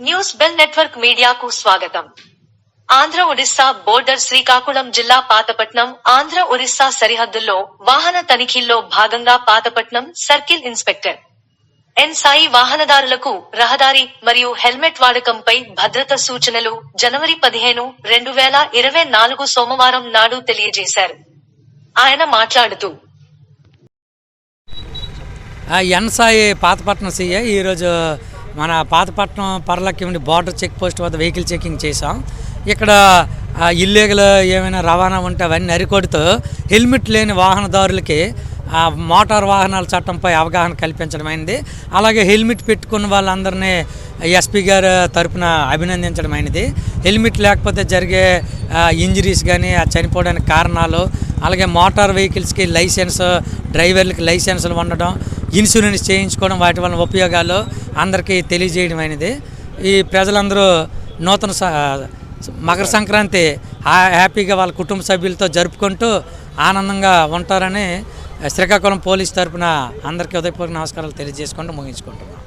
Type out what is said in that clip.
News bell network మీడియాకు స్వాగతం. Andhra Odisha border Srikakulam జిల్లా పాతపట్నం ఆంధ్ర ఒరిస్సా సరిహద్దుల్లో వాహన తనిఖీల్లో భాగంగా Pathapatnam circle inspector. N Sai వాహనదారులకు రహదారి మరియు హెల్మెట్ వాడకంపై భద్రత సూచనలు జనవరి పదిహేను రెండు వేల ఇరవై నాలుగు సోమవారం నాడు తెలియజేశారు. ఆయన మాట్లాడుతూ ఎన్సాయి పాతపట్నం సీఏ ఈరోజు మన Pathapatnam Parlaki border check post వద్ద వెహికల్ చెకింగ్ చేసాం ఇక్కడ ఇల్లీగల్ ఏమైనా రవాణా ఉంటే అవన్నీ అరికొడుతూ హెల్మెట్ లేని వాహనదారులకి మోటార్ వాహనాల చట్టంపై అవగాహన కల్పించడమైంది అలాగే హెల్మెట్ పెట్టుకున్న వాళ్ళందరినీ ఎస్పీ గారు తరపున అభినందించడమైనది హెల్మెట్ లేకపోతే జరిగే ఇంజరీస్ కానీ చనిపోవడానికి కారణాలు అలాగే మోటార్ వెహికల్స్కి లైసెన్స్ డ్రైవర్లకి లైసెన్సులు ఉండడం ఇన్సూరెన్స్ చేయించుకోవడం వాటి వల్ల ఉపయోగాలు అందరికీ తెలియజేయడమైనది. ఈ ప్రజలందరూ నూతన మకర సంక్రాంతి హ్యాపీగా వాళ్ళ కుటుంబ సభ్యులతో జరుపుకుంటూ ఆనందంగా ఉంటారని శ్రీకాకుళం పోలీస్ తరఫున అందరికీ ఉదయపూర్వక నమస్కారాలు తెలియజేసుకుంటూ ముగించుకుంటున్నాం.